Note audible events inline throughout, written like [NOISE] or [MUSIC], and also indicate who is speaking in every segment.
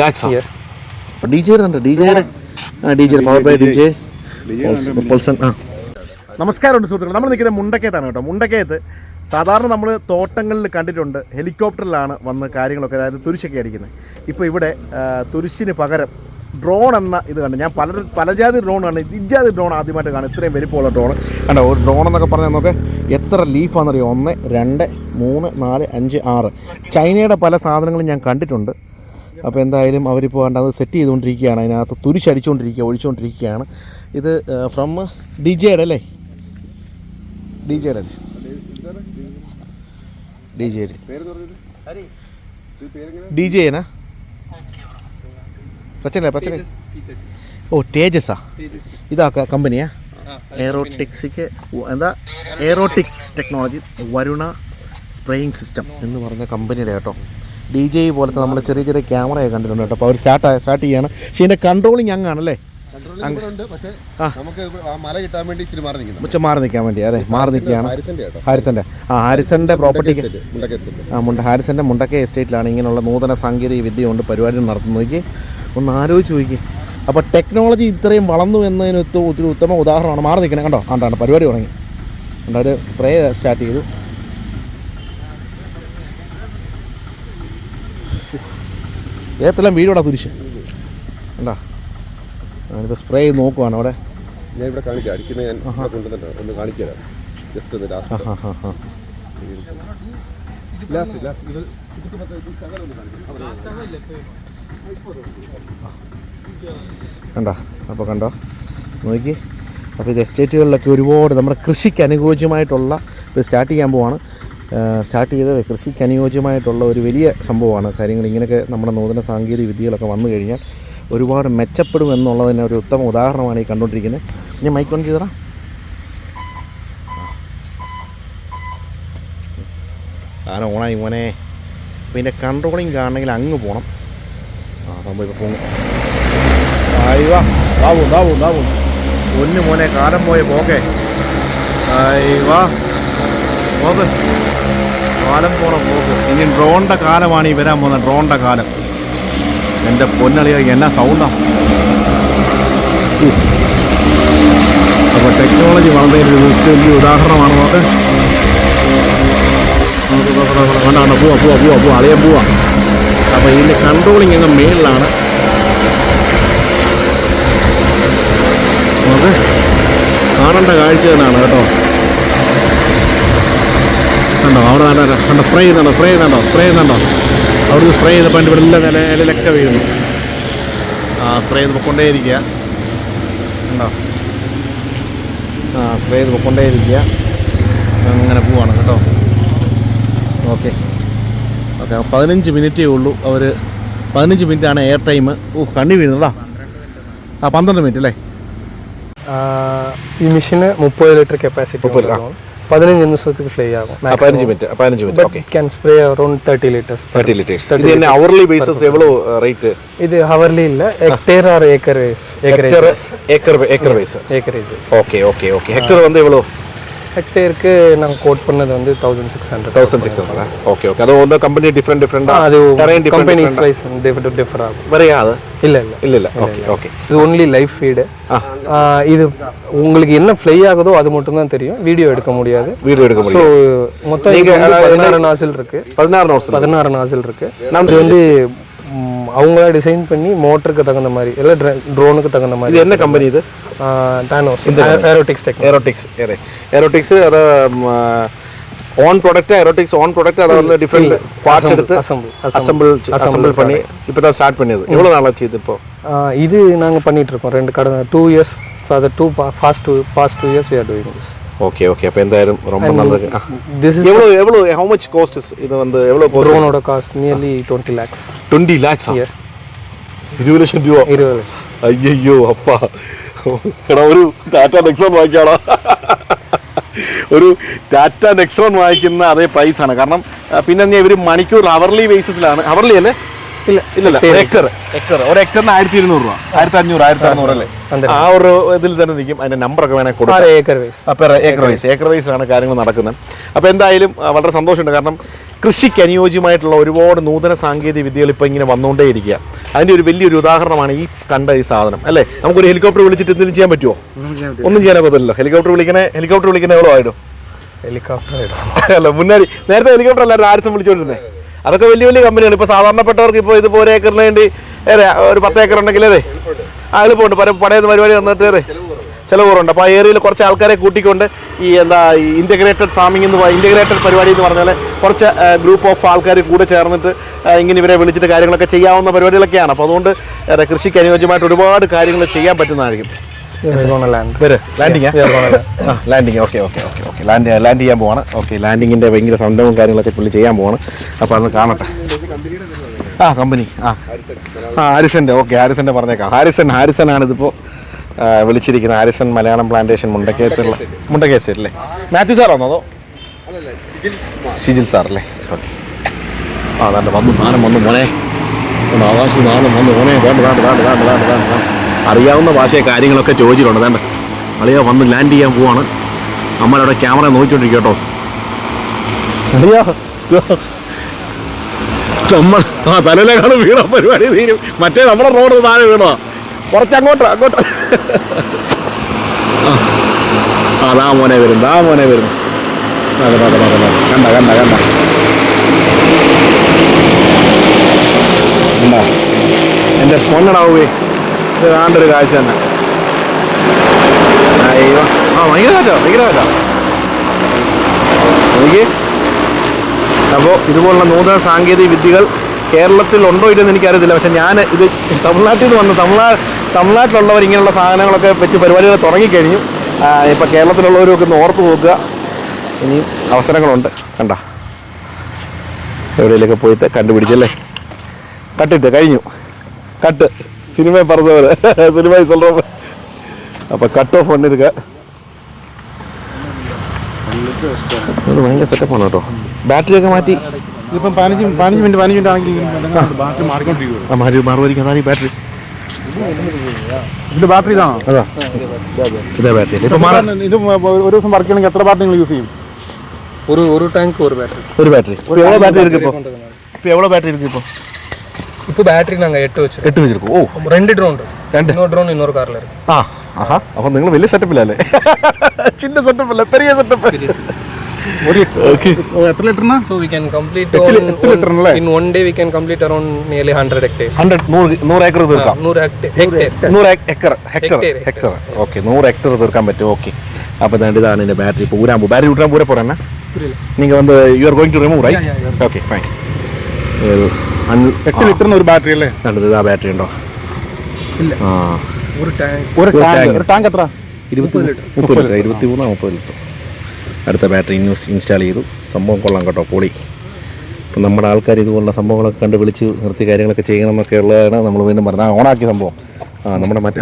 Speaker 1: Lakhs. Yeah.
Speaker 2: DJ DJ, ആ നമസ്കാരമുണ്ട് സുഹൃത്തുക്കൾ നമ്മൾ നിൽക്കുന്നത് മുണ്ടക്കയത്താണ് കേട്ടോ. മുണ്ടക്കയത്ത് സാധാരണ നമ്മൾ തോട്ടങ്ങളിൽ കണ്ടിട്ടുണ്ട്. ഹെലികോപ്റ്ററിലാണ് വന്ന് കാര്യങ്ങളൊക്കെ അതായത് തുരിശൊക്കെ അടിക്കുന്നത്. ഇപ്പോൾ ഇവിടെ തുരിശിന് പകരം ഡ്രോൺ എന്ന ഇത് കണ്ട്. ഞാൻ പല പലജാതി ഡ്രോൺ കണ്ട്. ഇജാതി ഡ്രോൺ ആദ്യമായിട്ട് കാണും. ഇത്രയും വലിപ്പമുള്ള ഡ്രോൺ കണ്ടോ ഒരു ഡ്രോൺ എന്നൊക്കെ പറഞ്ഞാൽ നമുക്ക് എത്ര ലീഫാണെന്നറിയോ ഒന്ന് രണ്ട് മൂന്ന് നാല് അഞ്ച് ആറ്. ചൈനയുടെ പല സാധനങ്ങളും ഞാൻ കണ്ടിട്ടുണ്ട്. അപ്പോൾ എന്തായാലും അവരിപ്പോൾ കണ്ട് അത് സെറ്റ് ചെയ്തുകൊണ്ടിരിക്കുകയാണ്. അതിനകത്ത് തുരിച്ചടിച്ചുകൊണ്ടിരിക്കുക ഒഴിച്ചുകൊണ്ടിരിക്കുകയാണ് ഇത് ഫ്രം ഡി ജെയുടെ അല്ലേ? ഡി ജെയുടെ അല്ലേ? ഡി ജെ ഡി ജെനാ പ്രച്ചന പ്രച്ചന ഓ തേജസാ ഇതാ കമ്പനിയാ. എയറോട്ടിക്സിക്ക് എന്താ? Aerotics technology Varuna spraying system എന്ന് പറഞ്ഞ കമ്പനിയുടെ കേട്ടോ. ഡി ജെ പോലത്തെ നമ്മൾ ചെറിയ ചെറിയ ക്യാമറയൊക്കെ കണ്ടിട്ടുണ്ട് കേട്ടോ. അപ്പോൾ അവർ സ്റ്റാർട്ട് സ്റ്റാർട്ട് ചെയ്യാണ്. പക്ഷേ ഇതിന്റെ കൺട്രോളിങ് അങ്ങാണല്ലേ
Speaker 3: ഉണ്ട്. പക്ഷേ നമുക്ക് ആ മല കിട്ടാൻ വേണ്ടി ഇച്ചിരി മാറി നിൽക്കുന്നു.
Speaker 2: മുച്ച മാറി നിൽക്കാൻ വേണ്ടി അതെ മാറി നിൽക്കുകയാണ്.
Speaker 3: ഹാരിസന്റെ
Speaker 2: ആ
Speaker 3: ഹാരിസന്റെ പ്രോപ്പർട്ടി
Speaker 2: ആ മുണ്ട ഹാരിസന്റെ മുണ്ടക്കെ എസ്റ്റേറ്റിലാണ് ഇങ്ങനെയുള്ള നൂതന സാങ്കേതിക വിദ്യ കൊണ്ട് പരിപാടി നടത്തുന്നത്. ഒന്ന് ആലോചിച്ച് നോക്കി അപ്പോൾ ടെക്നോളജി ഇത്രയും വളർന്നു എന്നതിന് ഒത്തിരി ഉത്തമ ഉദാഹരണമാണ്. മാറി നിൽക്കണേ. കണ്ടോ? കണ്ടാണ് പരിപാടി തുടങ്ങി. കണ്ടോ? ഒരു സ്പ്രേ സ്റ്റാർട്ട് ചെയ്തു. ഏത്തെല്ലാം വീടോടാ തുരിശ് കണ്ടാ? ഞാനിപ്പോൾ സ്പ്രേ ചെയ്ത് നോക്കുവാണ് അവിടെ.
Speaker 3: ഞാൻ ഇവിടെ കാണിക്കാം. അടിക്കുന്ന ഞാൻ ഇവിടെ കൊണ്ടുവന്നിട്ട് ഒന്ന് കാണിച്ചു തരാം ജസ്റ്റ് ഒന്ന് ലാസ്റ്റ് ലാസ്റ്റ് ഇത്
Speaker 2: കണ്ടോ? അപ്പോൾ കണ്ടോ? നോക്കി. അപ്പോൾ ഇത് എസ്റ്റേറ്റുകളിലൊക്കെ ഒരുപാട് നമ്മുടെ കൃഷിക്ക് അനുയോജ്യമായിട്ടുള്ള ഇപ്പോൾ സ്റ്റാർട്ട് ചെയ്യാൻ പോവാണ്. സ്റ്റാർട്ട് ചെയ്തത് കൃഷിക്ക് അനുയോജ്യമായിട്ടുള്ള ഒരു വലിയ സംഭവമാണ്. കാര്യങ്ങൾ ഇങ്ങനെയൊക്കെ നമ്മുടെ നൂതന സാങ്കേതിക വിദ്യകളൊക്കെ വന്നു കഴിഞ്ഞാൽ ഒരുപാട് മെച്ചപ്പെടും എന്നുള്ളതിന് ഒരു ഉത്തമ ഉദാഹരണമാണ് ഈ കണ്ടുകൊണ്ടിരിക്കുന്നത്. ഇനി മൈക്ക് ഓൺ സാധനം ആന ഓണായി മോനെ. പിന്നെ കൺട്രോളിങ് കാണണമെങ്കിൽ അങ്ങ് പോകണം ആ സംഭവം ഇപ്പോൾ പോകും അയ്യോ ദാവും ദാവും ഒന്ന് മോനെ കാലം പോയ പോക്കെ അയ്യോ പോക്ക്. കാലം പോണ പോകും ഇനി ഡ്രോണിന്റെ കാലമാണ് ഈ വരാൻ പോകുന്നത്. ഡ്രോണിന്റെ കാലം. എന്റെ പൊന്നളിയ എന്നാ സൗണ്ടാ അപ്പോൾ ടെക്നോളജി വളർന്നതിന് വലിയ ഉദാഹരണമാണ് അത്. കണ്ടോ പോവാ പോവാ പോവാ പോവാ അളിയാൻ പോവാ. അപ്പോൾ ഇതിന്റെ കൺട്രോളിങ് അങ്ങ് മേളിലാണ്. അത് കാണേണ്ട കാഴ്ച തന്നെയാണ് കേട്ടോ. കണ്ടോ അവിടെ കണ്ടോ സ്പ്രേ ചെയ്യുന്നുണ്ടോ സ്പ്രേ ചെയ്യുന്നുണ്ടോ സ്പ്രേ ചെയ്യുന്നുണ്ടോ അവിടുന്ന് സ്പ്രേ ചെയ്തപ്പോൾ എന്റെ ഇവിടെ എല്ലാം നില നിലയിലൊക്കെ വീഴുന്നു. ആ സ്പ്രേ ചെയ്ത് പൊക്കൊണ്ടേയിരിക്കുക കണ്ടോ? ആ സ്പ്രേ ചെയ്ത് പൊക്കൊണ്ടേയിരിക്കുക അങ്ങനെ പോവാണ് കേട്ടോ. ഓക്കെ. ഓക്കെ പതിനഞ്ച് മിനിറ്റേ ഉള്ളൂ. അവർ പതിനഞ്ച് മിനിറ്റാണ് എയർ ടൈം ഓ കണ്ണി വീഴുന്നതാ ആ പന്ത്രണ്ട് മിനിറ്റ് അല്ലേ?
Speaker 1: ഈ മെഷീന് മുപ്പത് ലിറ്റർ. കപ്പാസിറ്റി. പതിനഞ്ച് നിമിഷത്തിൽ ഫ്ലൈ ആകും
Speaker 2: പതിനഞ്ച് മിനിറ്റ് പതിനഞ്ച് minute okay
Speaker 1: can spray around thirty litres
Speaker 2: thirty litres ഇത് തന്നെ ബേസസ് എവ്വളോ റേറ്റ്
Speaker 1: ഇത് ഹവർലി ഇല്ല. Hectare or acre
Speaker 2: wise acre acre wise
Speaker 1: acreage
Speaker 2: okay okay okay hectare വന്ന് എവ്വളോ?
Speaker 1: ஹெக்டேருக்கு நாங்கள் கோட் பண்ணது வந்து thousand six hundred
Speaker 2: thousand six hundred okay okay அது ஒன்று கம்பெனி டிஃப்ரெண்ட் டிஃப்ரெண்டாக
Speaker 1: அது
Speaker 2: companies different
Speaker 1: wise differ differ ஆகும்
Speaker 2: வரையா அது
Speaker 1: இல்ல இல்ல.
Speaker 2: இல்லை இல்லை. ஓகே ஓகே
Speaker 1: இது ஒன்லி லைஃப் ஃபீடு இது உங்களுக்கு என்ன ஃப்ளை ஆகுதோ அது மட்டும் தான் தெரியும். வீடியோ எடுக்க முடியாது.
Speaker 2: வீடியோ எடுக்க
Speaker 1: ஸோ
Speaker 2: முடியும்
Speaker 1: மொத்தம் இங்க வந்து பதினாறு நாசில் இருக்கு.
Speaker 2: பதினாறு நிமிஷம்
Speaker 1: பதினாறு நாசில் இருக்கு. இது வந்து அவங்களா டிசைன் பண்ணி மோட்டருக்கு தகுந்த மாதிரி இல்லை ட்ரோனுக்கு தகுந்த மாதிரி
Speaker 2: என்ன கம்பெனி இது?
Speaker 1: டானோஸ் ஏரோட்டிக்ஸ் டெக்னாலஜி
Speaker 2: ஏரோட்டிக்ஸ் ஏரே ஏரோட்டிக்ஸ் அதை own product aerotics own product அதை வந்து டிஃப்ரெண்ட் பார்ட்ஸ் எடுத்து
Speaker 1: அசம்பிள்
Speaker 2: அசம்பிள் அசம்பிள் பண்ணி இப்போ தான் ஸ்டார்ட் பண்ணியது எவ்வளோ நாள் ஆச்சு இது இப்போ
Speaker 1: இது நாங்கள் பண்ணிட்டு இருக்கோம் ரெண்டு கடந்த two years for to past to past two years we are doing this
Speaker 2: okay okay அப்போ எந்தாயிரம் ரொம்ப நல்லது ஆ.
Speaker 1: திஸ் இஸ்
Speaker 2: எவ்வளோ எவ்வளோ ஹவு மச் கோஸ்ட் இது வந்து எவ்வளோ cost
Speaker 1: ட்ரோனோட cost nearly twenty lakhs
Speaker 2: twenty lakhs
Speaker 1: year
Speaker 2: ഇരുപത് ലക്ഷം രൂപ
Speaker 1: இருபது லட்சம்
Speaker 2: അയ്യോ അപ്പ എടാ ഒരു ടാറ്റ നെക്സോൺ വാങ്ങിക്കാടാ. ഒരു ടാറ്റ നെക്സോൺ വാങ്ങിക്കുന്ന അതേ പ്രൈസാണ് കാരണം പിന്നെ ഇവർ മണിക്കൂർ അവർലി ബേസിസിലാണ് അവർലി അല്ലേ? ഇല്ല ഒരു രൂപ. ആയിരത്തി അഞ്ഞൂറ് ആയിരത്തി അറുന്നൂറ് അല്ലേ ആ ഒരു തന്നെ നിൽക്കും. നമ്പർ ഒക്കെ വൈസ് വൈസ് കാര്യങ്ങൾ നടക്കുന്നത്. അപ്പൊ എന്തായാലും വളരെ സന്തോഷമുണ്ട്. കാരണം കൃഷിക്ക് അനുയോജ്യമായിട്ടുള്ള ഒരുപാട് നൂതന സാങ്കേതിക വിദ്യകൾ ഇപ്പൊ ഇങ്ങനെ വന്നുകൊണ്ടേയിരിക്കുക. അതിന്റെ ഒരു വലിയൊരു ഉദാഹരണമാണ് ഈ കണ്ട ഈ സാധനം. അല്ലേ? നമുക്കൊരു ഹെലികോപ്റ്റർ വിളിച്ചിട്ട് എന്തെങ്കിലും ചെയ്യാൻ പറ്റുമോ ഒന്നും ചെയ്യാനൊക്കത്തില്ലല്ലോ ഹെലികോപ്റ്റർ വിളിക്കണേ ഹെലികോപ്റ്റർ വിളിക്കണേ എവിടെ ആയിടും?
Speaker 1: ഹെലികോപ്റ്റർ
Speaker 2: അല്ല മുന്നേ നേരത്തെ ഹെലികോപ്റ്റർ അല്ലായിരുന്നു ആരും വിളിച്ചോണ്ടിരുന്നേ? അതൊക്കെ വലിയ വലിയ കമ്പനിയാണ്. ഇപ്പോൾ സാധാരണപ്പെട്ടവർക്ക് ഇപ്പോൾ ഇത് ഒരു ഏക്കറിന് വേണ്ടി ഏറെ ഒരു പത്ത് ഏക്കർ ഉണ്ടെങ്കിൽ അതെ. ആ എളുപ്പമുണ്ട്. പല പടയുന്ന പരിപാടി വന്നിട്ട് അതെ. ചിലവ് കുറവുണ്ട് അപ്പോൾ ആ ഏരിയയിൽ കുറച്ച് ആൾക്കാരെ കൂട്ടിക്കൊണ്ട് ഈ എന്താ ഇന്റഗ്രേറ്റഡ് ഫാമിംഗ് എന്ന് ഇന്റഗ്രേറ്റഡ് പരിപാടി എന്ന് പറഞ്ഞാൽ കുറച്ച് ഗ്രൂപ്പ് ഓഫ് ആൾക്കാർ കൂടെ ചേർന്നിട്ട് ഇങ്ങനെ ഇവരെ വിളിച്ചിട്ട് കാര്യങ്ങളൊക്കെ ചെയ്യാവുന്ന പരിപാടികളൊക്കെയാണ്. അപ്പോൾ അതുകൊണ്ട് കൃഷിക്ക് അനുയോജ്യമായിട്ട് ഒരുപാട് കാര്യങ്ങൾ ചെയ്യാൻ പറ്റുന്നതായിരിക്കും. Landing landing okay okay okay okay land land ചെയ്യാൻ പോവാണ്. ഓക്കെ ലാൻഡിങ്ങിന്റെ ഭയങ്കര സംരംഭവും കാര്യങ്ങളൊക്കെ പുള്ളി ചെയ്യാൻ പോവാണ്. അപ്പോൾ അതൊന്ന് കാണട്ടെ. ആ കമ്പനി ആ. ആ ഹാരിസന്റെ ഓക്കെ ഹാരിസന്റെ പറഞ്ഞേക്കാം. ഹാരിസൺ ഹാരിസൺ ആണ് ഇതിപ്പോൾ വിളിച്ചിരിക്കുന്നത്. ഹാരിസൺ മലയാളം പ്ലാന്റേഷൻ മുണ്ടക്കയത്തുള്ള മുണ്ടക്കയ സ്റ്റേറ്റ് അല്ലേ മാത്യു സാറാണോ അതോ? ഷിജിൽ സാർ അല്ലേ ഓക്കെ ആ അതാണ്ട് വന്നു സാധനം വന്നു മോനെ. ഒന്ന് ആകാശ സാധനം വന്നു മോനെ. വേണ്ട വേണ്ട വേണ്ട വേണ്ട വേണ്ട വേണ്ട വേണ്ട. അറിയാവുന്ന ഭാഷയെ കാര്യങ്ങളൊക്കെ ചോദിച്ചിട്ടുണ്ട്. വേണ്ട അളിയ വന്ന് ലാൻഡ് ചെയ്യാൻ പോവാണ്. അമ്മയുടെ ക്യാമറ നോക്കിക്കൊണ്ടിരിക്കും കേട്ടോ അളിയാ നമ്മൾ ആ തലയിലേക്കാണ് വീണ പരിപാടി തീരും. മറ്റേ നമ്മുടെ റോഡ് താഴെ വീണോ കുറച്ച് അങ്ങോട്ട് അങ്ങോട്ട്. മോനെ വരും ദാ മോനെ വരും അതെ അതെ അതെ അതെ. കണ്ട കണ്ട കണ്ട. കണ്ട. എന്റെ കാണണ്ടൊരു കാഴ്ച തന്നെ. അയ്യോ ആ ഭയങ്കര കാറ്റാ ഭയങ്കര കാറ്റാ. എനിക്ക് അപ്പോൾ ഇതുപോലുള്ള നൂതന സാങ്കേതിക വിദ്യകൾ കേരളത്തിൽ ഉണ്ടോ ഇല്ലെന്ന് എനിക്കറിയത്തില്ല. പക്ഷെ ഞാൻ ഇത് തമിഴ്നാട്ടിൽ നിന്ന് വന്ന് തമിഴ്നാട് തമിഴ്നാട്ടിലുള്ളവർ ഇങ്ങനെയുള്ള സാധനങ്ങളൊക്കെ വെച്ച് പരിപാടികൾ തുടങ്ങിക്കഴിഞ്ഞു. ഇപ്പോൾ കേരളത്തിലുള്ളവരൊക്കെ ഒന്ന് ഓർത്ത് നോക്കുക. ഇനിയും അവസരങ്ങളുണ്ട്. കണ്ട. എവിടെയെങ്കിലൊക്കെ പോയിട്ട് കണ്ടുപിടിച്ചല്ലേ? കട്ടിട്ട് കഴിഞ്ഞു. കട്ട്. സിനിമ പറഞ്ഞവര്. സിനിമ അപ്പൊ കട്ട് ഓഫ് ஆஃப் ഭയങ്കര സെറ്റപ്പ് ആണ് കേട്ടോ. ബാറ്ററിയൊക്കെ മാറ്റി.
Speaker 4: മിനിറ്റ് പതിനഞ്ച് മിനിറ്റ് ബാറ്ററി
Speaker 2: മാറിക്കൊണ്ടിരിക്കും മാറി മാറുമായിരിക്കും അതാണ് ഈ ബാറ്ററി
Speaker 4: ബാറ്ററി
Speaker 2: അതാ. ബാറ്ററി
Speaker 4: ഒരു ദിവസം എത്ര ബാറ്ററി നിങ്ങൾ യൂസ് ചെയ്യും?
Speaker 1: ഒരു ഒരു ടാങ്ക്
Speaker 2: ഒരു ബാറ്ററി ഒരു ബാറ്ററി ബാറ്ററി ബാറ്ററി
Speaker 1: ഇപ്പൊ ബാറ്ററി நாங்கள் എട്ട് വെച്ചു
Speaker 2: എട്ട് വെച്ചിരിക്കും ഓ.
Speaker 1: രണ്ട് ഡ്രോൺ
Speaker 2: ഉണ്ട്.
Speaker 1: രണ്ട്. ഡ്രോൺ இன்னொரு കാറിൽ இருக்கு
Speaker 2: ആ ആഹാ. അപ്പൊ നിങ്ങൾ വലിയ സെറ്റപ്പിലല്ലേ ചിന്ന സെറ്റപ്പല്ല പെരിയ സെറ്റപ്പ്
Speaker 4: ഒരു
Speaker 2: ഓക്കേ.
Speaker 4: എത്ര ലിറ്റർ ആണ്
Speaker 1: so we can complete
Speaker 4: lit- എട്ട് ലിറ്റർ ആണല്ലേ?
Speaker 1: in one day nearly 100 hectares.
Speaker 2: 100 100 acre തീർക്കാം.
Speaker 1: 100
Speaker 2: ഏക്കർ. ഹെക്ടർ ഹെക്ടർ
Speaker 1: Hectare,
Speaker 2: തീർക്കാൻ പറ്റും. ഓക്കേ. അപ്പോൾ ഇതാണ്ട് ഇതാണ് എന്റെ ബാറ്ററി ഇപ്പോൾ ഊരാൻ പോകും ബാറ്ററി ഊട്ടാൻ പോരെ പോരാ നിങ്ങൾ நீங்கள் வந்து you are going to remove right okay fine
Speaker 4: എട്ട് ലിറ്ററിന് ഒരു ബാറ്ററി അല്ലേ?
Speaker 2: കണ്ടത് ഇതാ ബാറ്ററി ഉണ്ടോ?
Speaker 1: ഇല്ല.
Speaker 2: ആ.
Speaker 1: ஒரு tank.
Speaker 4: ഒരു
Speaker 2: ഒരു
Speaker 4: ടാങ്ക്. ഒരു ടാങ്ക് എത്ര?
Speaker 2: ഇരുപത്തി മുപ്പത് ലിറ്റർ. ഇരുപത്തി മൂന്നോ മുപ്പത് ലിറ്റർ അടുത്ത ബാറ്ററി ഇൻസ്റ്റാൾ ചെയ്തു. സംഭവം കൊള്ളാം കേട്ടോ പൊളി. ഇപ്പം നമ്മുടെ ആൾക്കാർ ഇതുപോലുള്ള സംഭവങ്ങളൊക്കെ കണ്ട് വിളിച്ച് നിർത്തി കാര്യങ്ങളൊക്കെ ചെയ്യണം എന്നൊക്കെ ഉള്ളതാണ്. നമ്മൾ വീണ്ടും പറഞ്ഞത്. ആ ഓണാക്കിയ സംഭവം. ആ നമ്മുടെ മറ്റേ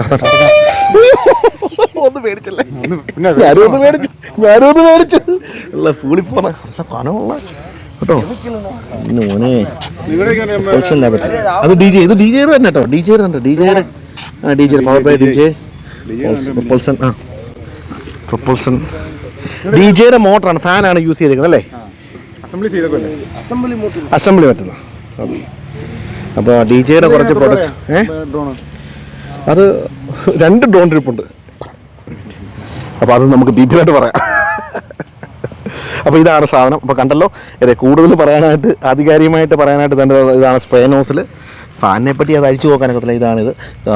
Speaker 2: ഒന്ന് മേടിച്ചല്ലേ? ഞാനും ഒന്ന് മേടിച്ചു ഞാനും ഒന്ന് മേടിച്ചു. ഫൂളിപ്പോണ നല്ല കനമുള്ള കേട്ടോ? മോനെ അത് ഡി ജെ ഇത് ഡി ജെ തന്നെ കേട്ടോ? ഡി ജെ തന്നെ? ഡി ജെ ആ D J power by D J. Propulsion ആ. പ്രൊപ്പൾസൺ ഡി ജെയുടെ മോട്ടറാണ് ഫാനാണ് യൂസ് ചെയ്തിരിക്കുന്നത് അല്ലേ?
Speaker 4: അസംബ്ലി
Speaker 2: അസംബ്ലി പറ്റുന്ന. അപ്പോൾ ഡി ജെയുടെ കുറച്ച് പ്രൊഡക്റ്റ് ഏ? അത് [LAUGHS] രണ്ട് ഡ്രോൺ ട്രിപ്പുണ്ട് അപ്പോൾ അത് നമുക്ക് ഡീറ്റെയിൽ ആയിട്ട് പറയാം. അപ്പോൾ ഇതാണ് സാധനം. അപ്പോൾ കണ്ടല്ലോ അതെ കൂടുതൽ പറയാനായിട്ട് ആധികാരികമായിട്ട് പറയാനായിട്ട് തന്നെ ഇതാണ് സ്പ്രേ നോസിൽ ഫാനിനെ പറ്റി അത് അഴിച്ചു നോക്കാനൊക്കത്തില്ല ഇതാണിത്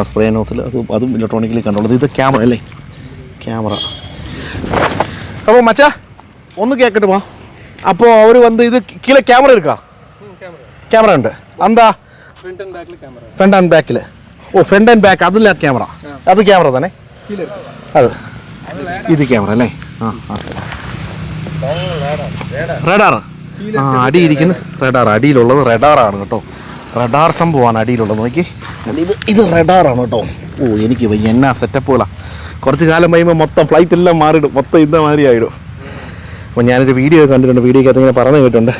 Speaker 2: സ്പ്രേ നോസിൽ അത് അതും ഇലക്ട്രോണിക്കലി കണ്ടുള്ളത് ഇത് ക്യാമറ അല്ലേ? ക്യാമറ അപ്പോൾ മച്ചാ ഒന്ന് കേക്കട്ടെ വാ. അപ്പോൾ അവർ വന്ന് ഇത് കീഴെ ക്യാമറ എടുക്കാം? ക്യാമറ ഉണ്ട്. എന്താ? ഫ്രണ്ട് ആൻഡ് ബാക്കിൽ ഓ ഫ്രണ്ട് ആൻഡ് ബാക്ക് അതില്ല ക്യാമറ അത് ക്യാമറ തന്നെ. അത്. ഇത് ക്യാമറ അല്ലേ? ആ ആ. റഡാർ. ആ അടിയിരിക്കുന്ന. റഡാർ അടിയിലുള്ളത് റഡാറാണ് കേട്ടോ. റഡാർ സംഭവമാണ് അടിയിലുള്ളത്. നോക്കി. ഇത് ഇത് റഡാറാണ് കേട്ടോ. ഓ എനിക്ക് വയ്യ. എന്നാ സെറ്റപ്പുകളാ കുറച്ച് കാലം കഴിയുമ്പോൾ മൊത്തം ഫ്ലൈറ്റ് എല്ലാം മാറിയിടും. മൊത്തം ഇന്ന മാതിരി ആയിടും. അപ്പോൾ ഞാനൊരു വീഡിയോ കണ്ടിട്ടുണ്ട്. വീഡിയോക്കകത്ത് ഇങ്ങനെ പറഞ്ഞു കേട്ടിട്ടുണ്ട്.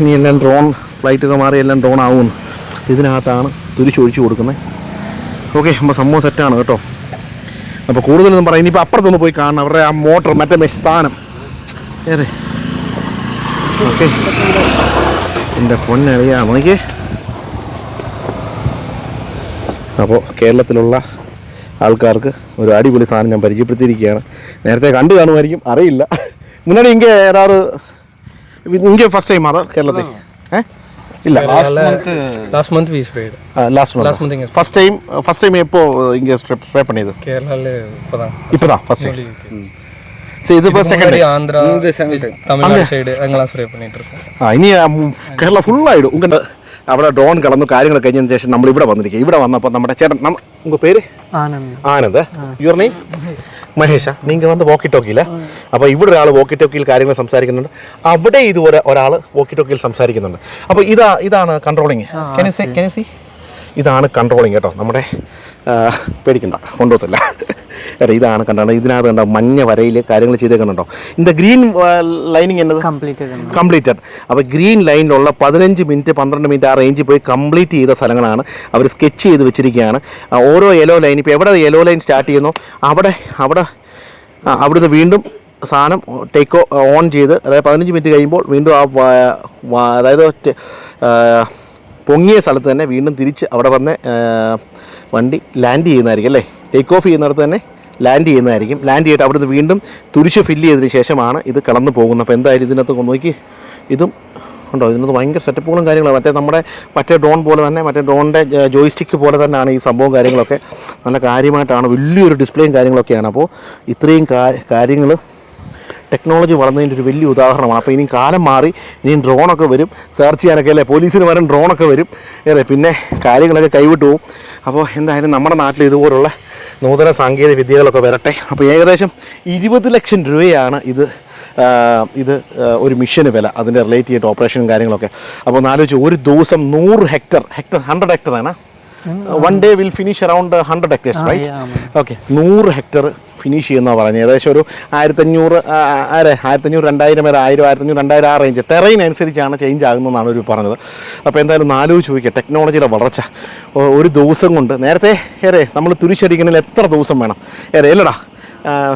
Speaker 2: ഇനി എല്ലാം ഡ്രോൺ ഫ്ലൈറ്റൊക്കെ മാറി എല്ലാം ഡ്രോൺ ആവുമെന്ന്. ഇതിനകത്താണ് തുരിച്ചൊഴിച്ചു കൊടുക്കുന്നത്. ഓക്കെ അപ്പോൾ സംഭവം സെറ്റാണ് കേട്ടോ. അപ്പോൾ കൂടുതലൊന്നും പറയാം. ഇനിയിപ്പോൾ അപ്പുറത്തൊന്ന് പോയി കാണണം. അവരുടെ ആ മോട്ടർ മറ്റേ മെഷ് സ്ഥാനം ഏറെ ഓക്കെ. എന്റെ പൊന്നറിയാം എനിക്ക് അപ്പോൾ കേരളത്തിലുള്ള ആൾക്കാർക്ക് ഒരു അടിപൊളി സാധനം ഞാൻ പരിചയപ്പെടുത്തിയിരിക്കുകയാണ്. നേരത്തെ കണ്ടു കാണുമായിരിക്കും. അറിയില്ല. മുന്നാടി ഇങ്ങനെ ഏതാറ്? ഇങ്ങനെ ഫസ്റ്റ് ടൈം അതോ കേരളത്തിൽ? ഏഹ് ഇല്ല
Speaker 1: லாஸ்ட் மந்த் வீஸ் போயிடு
Speaker 2: லாஸ்ட்
Speaker 1: Last month இங்க.
Speaker 2: ஃபர்ஸ்ட் டைம் ஃபர்ஸ்ட் டைம் எப்போ இங்கே ஸ்ப்ரே பண்ணியது
Speaker 1: கேரளால இப்போதான்
Speaker 2: இப்போ தான் ஃபர்ஸ்ட் டைம் சரி இது இப்போ செகண்ட்
Speaker 1: முன்னாடி ஆந்திரா தமிழ்நாடு சைடு அங்கெல்லாம் ஸ்ப்ரே பண்ணிட்டு இருக்கோம்
Speaker 2: ആ ഇനി ആ മു- കേരള ഫുള്ളായിടും ഉങ്ക അവിടെ ഡ്രോൺ കടന്നു കാര്യങ്ങൾ കഴിഞ്ഞതിന് ശേഷം നമ്മൾ ഇവിടെ വന്നിരിക്കുക ഇവിടെ വന്നപ്പോൾ നമ്മുടെ ചേട്ടൻ നമ്മ ഉങ്ക പേര് ആനന്ദ് യുവർ നെയിം മഹേഷ നിങ്ങൾ വന്ന് വോക്കി ടോക്കിയില്ല അപ്പോൾ ഇവിടെ ഒരാൾ വോക്കി ടോക്കിയിൽ കാര്യങ്ങൾ സംസാരിക്കുന്നുണ്ട്. അവിടെ ഇതുപോലെ ഒരാൾ വോക്കി ടോക്കിയിൽ സംസാരിക്കുന്നുണ്ട്. അപ്പോൾ ഇതാ ഇതാണ് controlling can you say can you see ഇതാണ് കൺട്രോളിങ് കേട്ടോ. നമ്മുടെ പേടിക്കണ്ട. കൊണ്ടുപോകത്തില്ല. ഏട്ടാ ഇതാണ് കണ്ടോ ഇതിനകത്ത് കണ്ടോ മഞ്ഞ വരയിൽ കാര്യങ്ങൾ ചെയ്തേക്കുന്നുണ്ടോ? ഇതിന്റെ ഗ്രീൻ ലൈനിങ് എന്നത്? കംപ്ലീറ്റഡ് കംപ്ലീറ്റഡ് അപ്പോൾ ഗ്രീൻ ലൈനിലുള്ള പതിനഞ്ച് മിനിറ്റ് പന്ത്രണ്ട് മിനിറ്റ് ആ റേഞ്ചിൽ പോയി കംപ്ലീറ്റ് ചെയ്ത സ്ഥലങ്ങളാണ് അവർ സ്കെച്ച് ചെയ്ത് വെച്ചിരിക്കുകയാണ്. ഓരോ യെലോ ലൈൻ ഇപ്പോൾ എവിടെ യെലോ ലൈൻ സ്റ്റാർട്ട് ചെയ്യുന്നോ? അവിടെ അവിടെ അവിടുന്ന് വീണ്ടും സാധനം ടേക്ക് ഓൺ ചെയ്ത് അതായത് പതിനഞ്ച് മിനിറ്റ് കഴിയുമ്പോൾ വീണ്ടും ആ അതായത് പൊങ്ങിയ സ്ഥലത്ത് തന്നെ വീണ്ടും തിരിച്ച് അവിടെ വന്ന് വണ്ടി ലാൻഡ് ചെയ്യുന്നതായിരിക്കും അല്ലേ? ടേക്ക് ഓഫ് ചെയ്യുന്നിടത്ത് തന്നെ ലാൻഡ് ചെയ്യുന്നതായിരിക്കും. ലാൻഡ് ചെയ്തിട്ട് അവിടുന്ന് വീണ്ടും തുരിശ് ഫില്ല് ചെയ്തതിന് ശേഷമാണ് ഇത് കടന്നു പോകുന്നത്. അപ്പോൾ എന്തായാലും ഇതിനകത്ത് നോക്കി. ഇതും ഉണ്ടോ? ഇതിനകത്ത് ഭയങ്കര സെറ്റപ്പുകളും കാര്യങ്ങളും. മറ്റേ നമ്മുടെ മറ്റേ ഡ്രോൺ പോലെ തന്നെ മറ്റേ ഡ്രോണിന്റെ ജോയിസ്റ്റിക്ക് പോലെ തന്നെയാണ് ഈ സംഭവം കാര്യങ്ങളൊക്കെ. നല്ല കാര്യമായിട്ടാണ് വലിയൊരു ഡിസ്പ്ലേയും കാര്യങ്ങളൊക്കെയാണ്. അപ്പോൾ ഇത്രയും കാര്യങ്ങൾ ടെക്നോളജി വളർന്നതിന്റെ ഒരു വലിയ ഉദാഹരണമാണ്. അപ്പോൾ ഇനി കാലം മാറി ഇനിയും ഡ്രോണൊക്കെ വരും. സെർച്ച് ചെയ്യാനൊക്കെ അല്ലേ? പോലീസിന് വരും ഡ്രോണൊക്കെ വരും. അതെ പിന്നെ കാര്യങ്ങളൊക്കെ കൈവിട്ടു പോകും. അപ്പോൾ എന്തായാലും നമ്മുടെ നാട്ടിൽ ഇതുപോലുള്ള നൂതന സാങ്കേതിക വിദ്യകളൊക്കെ വരട്ടെ. അപ്പോൾ ഏകദേശം ഇരുപത് ലക്ഷം രൂപയാണ് ഇത് ഇത് ഒരു മിഷന് വില അതിന്റെ റിലേറ്റ് ചെയ്തിട്ട് ഓപ്പറേഷനും കാര്യങ്ങളൊക്കെ. അപ്പോൾ ഒന്ന് ആലോചിച്ച് ഒരു ദിവസം നൂറ് ഹെക്ടർ ഹെക്ടർ ഹൺഡ്രഡ് ഹെക്ടർ ആണ്. One day will finish around hundred hectares right okay നൂറ് ഹെക്ടർ ഫിനിഷ് ചെയ്യുന്ന പറഞ്ഞത് ഏകദേശം ഒരു ആയിരത്തഞ്ഞൂറ് ആരെ ആയിരത്തഞ്ഞൂറ് രണ്ടായിരം വരെ ആയിരം ആയിരത്തഞ്ഞൂറ് രണ്ടായിരം ആ റേഞ്ച് ടെറൈൻ അനുസരിച്ചാണ് ചേഞ്ച് ആകുന്നതെന്നാണ് ഒരു പറഞ്ഞത്. അപ്പോൾ എന്തായാലും നാലോ ചോദിക്കുക ടെക്നോളജിയുടെ വളർച്ച. ഒരു ദിവസം കൊണ്ട് നേരത്തെ ഏറെ നമ്മൾ തുരിശടിക്കണമെങ്കിൽ എത്ര ദിവസം വേണം? ഏറെ അല്ലടാ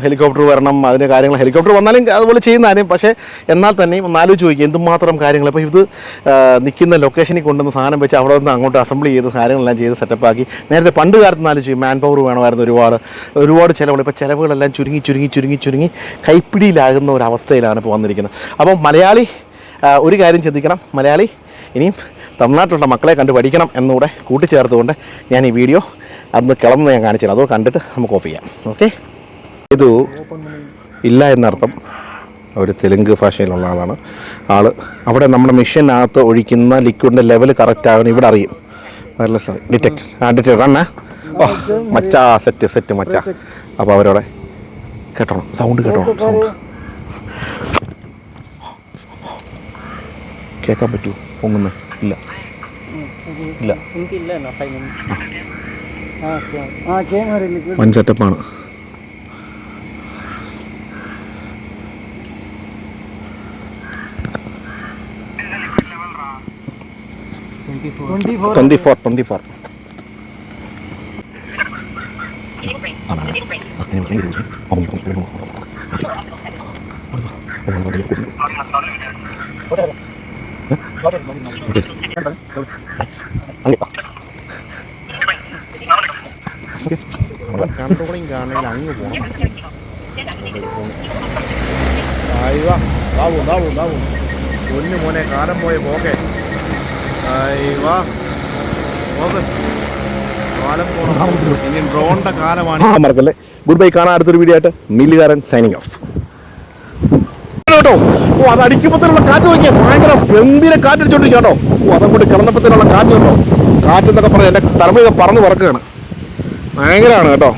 Speaker 2: ഹെലികോപ്റ്റർ വരണം അതിന് കാര്യങ്ങൾ ഹെലികോപ്റ്റർ വന്നാലും അതുപോലെ ചെയ്യുന്നതിനും പക്ഷേ എന്നാൽ തന്നെയും ഒന്നാലോചിച്ച് ചോദിക്കുക എന്തുമാത്രം കാര്യങ്ങൾ. അപ്പോൾ ഇത് നിൽക്കുന്ന ലൊക്കേഷനിൽ കൊണ്ടുവന്ന് സാധനം വെച്ച് അവിടെ നിന്ന് അങ്ങോട്ട് അസംബിൾ ചെയ്ത് കാര്യങ്ങളെല്ലാം ചെയ്ത് സെറ്റപ്പാക്കി നേരത്തെ പണ്ട് കാലത്ത് ആലോചിച്ച് മാൻ പവർ വേണമായിരുന്നു ഒരുപാട്. ഒരുപാട് ചിലവുകൾ. ഇപ്പോൾ ചിലവുകളെല്ലാം ചുരുങ്ങി ചുരുങ്ങി ചുരുങ്ങി ചുരുങ്ങി കൈപ്പിടിയിലാകുന്ന ഒരു അവസ്ഥയിലാണ് ഇപ്പോൾ വന്നിരിക്കുന്നത്. അപ്പോൾ മലയാളി ഒരു കാര്യം ചിന്തിക്കണം. മലയാളി ഇനിയും തമിഴ്നാട്ടിലുള്ള മക്കളെ കണ്ട് പഠിക്കണം എന്നുകൂടെ കൂട്ടിച്ചേർത്തുകൊണ്ട് ഞാൻ ഈ വീഡിയോ അന്ന് കിളന്ന് ഞാൻ കാണിച്ചു തരാം അതോ കണ്ടിട്ട് നമുക്ക് ഓഫ് ചെയ്യാം. ഓക്കെ ഇത് ഇല്ല എന്നർത്ഥം ഒരു തെലുങ്ക് ഭാഷയിലുള്ള ആളാണ് ആൾ അവിടെ നമ്മുടെ മെഷീനകത്ത് ഒഴിക്കുന്ന ലിക്വിഡിന്റെ ലെവൽ കറക്റ്റ് ആകണം ഇവിടെ അറിയും വയർലെസ് ഡിറ്റക്ട് ആ ഡിറ്റക്ടർ അണ്ണ ഓ മച്ചാ സെറ്റ് സെറ്റ് മച്ചാ അപ്പോൾ അവരവിടെ കേട്ടോണം സൗണ്ട് കേട്ടോണം സൗണ്ട് കേൾക്കാൻ പറ്റുമോ പൊങ്ങുന്ന ഇല്ല ഇല്ല വൻ സെറ്റപ്പാണ് twenty four twenty four controlling കാണണമെങ്കിൽ അങ്ങ് പോകണം ആയിവാ പൊന്നു മോനെ കാലം പോയ പോക്കെ ആയിവാ പോക്ക് കാലം പോണം ഇനി ഡ്രോണിന്റെ കാലമാണ് മറക്കല്ലേ. ഗുഡ് ബൈ കാണാൻ അടുത്തൊരു വീഡിയോ ആയിട്ട് മില്ലുകാരൻ സൈനിങ് ഓഫ് കേട്ടോ ഓ അത് അടിക്കുമ്പോഴത്തേനുള്ള കാറ്റ് നോക്കിയാൽ ഭയങ്കര ഗംഭീര കാറ്റടിച്ചോണ്ടിരിക്കും കേട്ടോ. ഓ അതങ്ങോട്ട് കിടന്നപ്പോഴത്തേനുള്ള കാറ്റ് കേട്ടോ കാറ്റ് എന്നൊക്കെ പറഞ്ഞ് എന്റെ തലമുറ പറന്ന് പറക്കുകയാണ് ഭയങ്കരമാണ് കേട്ടോ.